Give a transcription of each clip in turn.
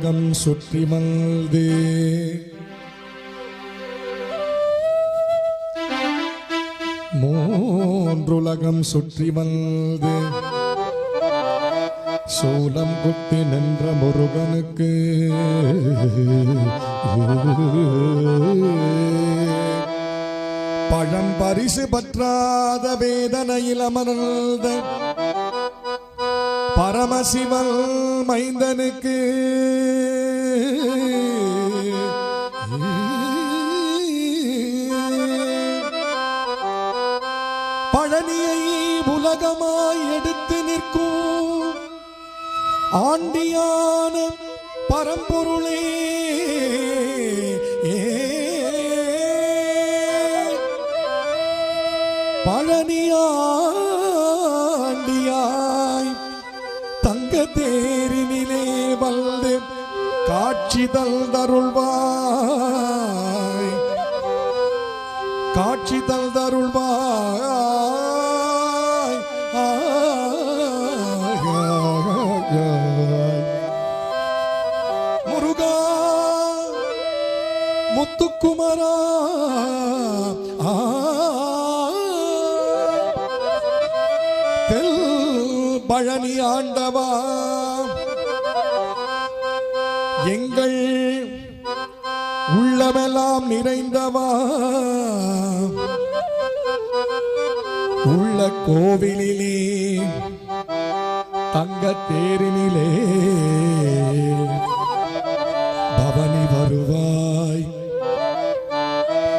உலகம் சுற்றி மல்து. மூன்றுலகம் சுற்றி வந்து சூலம் குத்தி நின்ற முருகனுக்கு. பழம் பரிசு பற்றாத வேதனையில் அமர்ந்த பரமசிவன் மைந்தனுக்கு. பழனியை உலகமாய் எடுத்து நிற்கும் ஆண்டியான பரம்பொருளே. பழனியாண்டியாய் காட்சி தருள்வாய். காட்சிதல் தருள்வாய். முருகா முத்துக்குமரா. ஆ தெல் பழனி ஆண்டவா. எங்கள் உள்ளமெல்லாம் நிறைந்தவா? உள்ள கோவிலிலே தங்க தேரினிலே பவனி வருவாய்.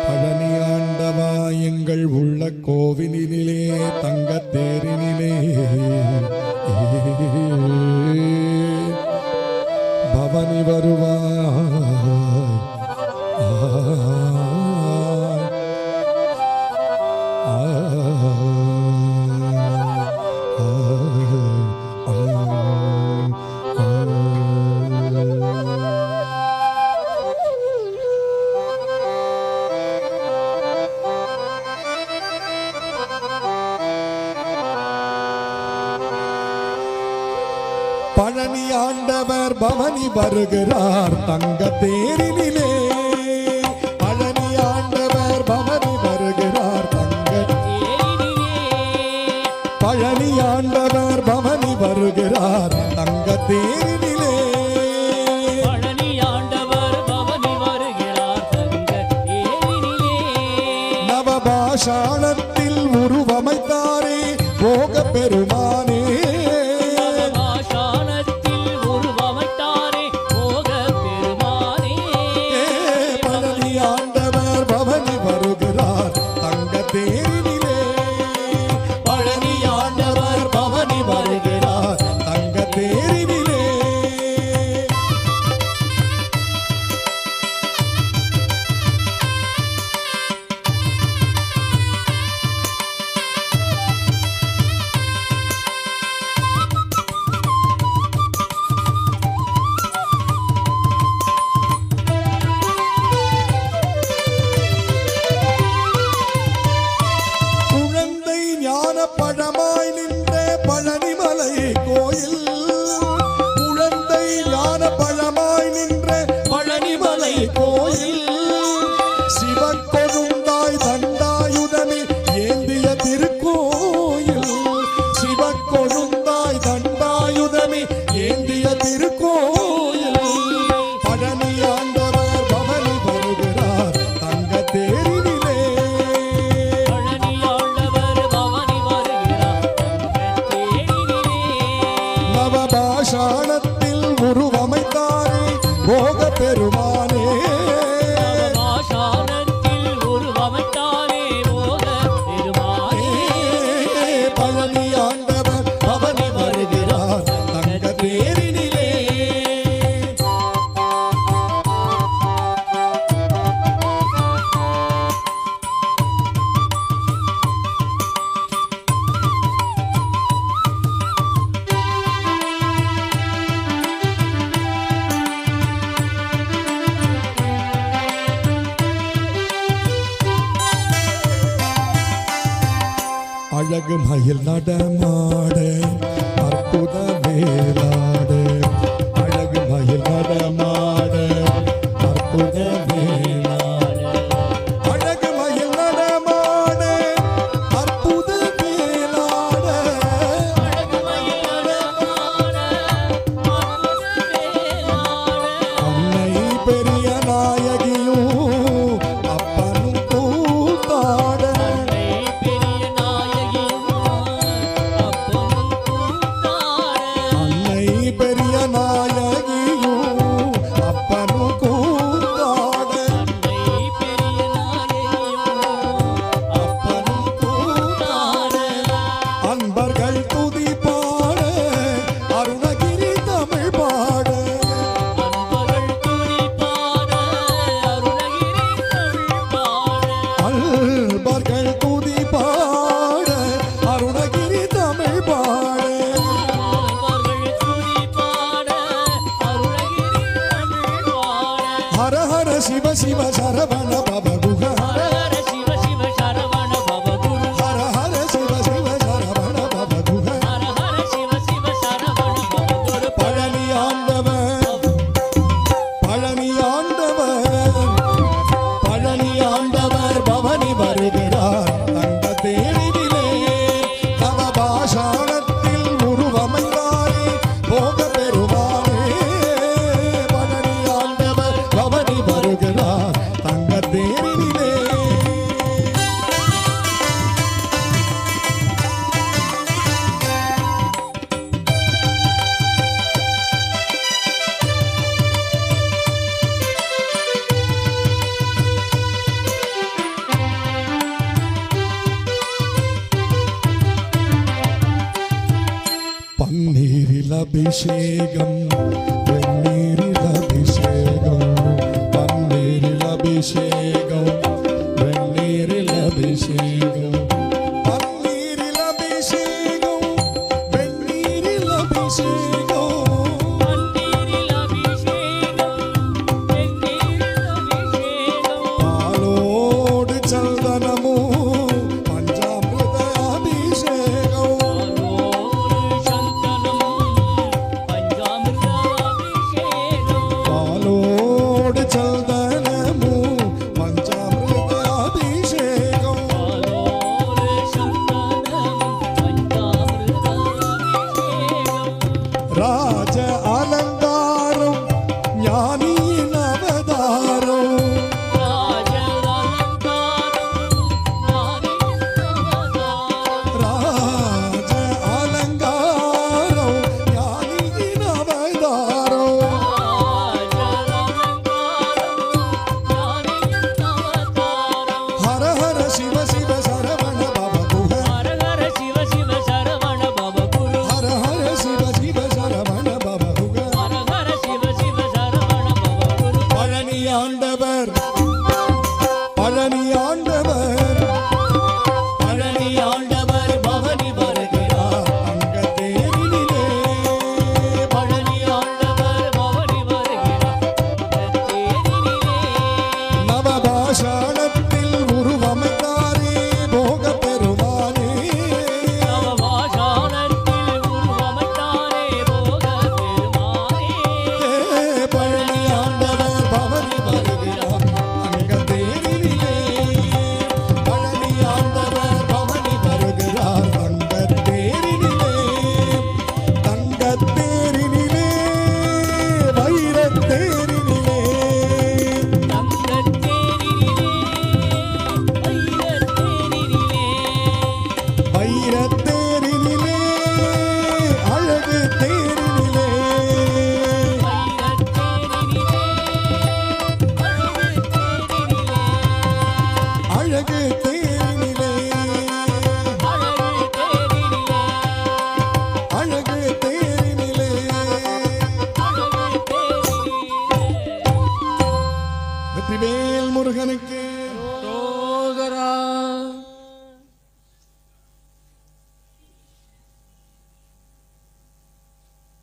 பழனி ஆண்டவா எங்கள் உள்ள கோவிலிலே தங்க தேரினிலே. வருவாய். பழனி ஆண்டவர் பவனி வருகிறார் தங்க தேரினிலே. பழனி ஆண்டவர் பவனி வருகிறார் தங்க பழனி ஆண்டவர் பவனி வருகிறார் தங்க தேரினிலே. பழமாய் நின்ற பழனி போக பெருமானே மயில் நடமாட அற்புத வேலாட അഭിഷേകം.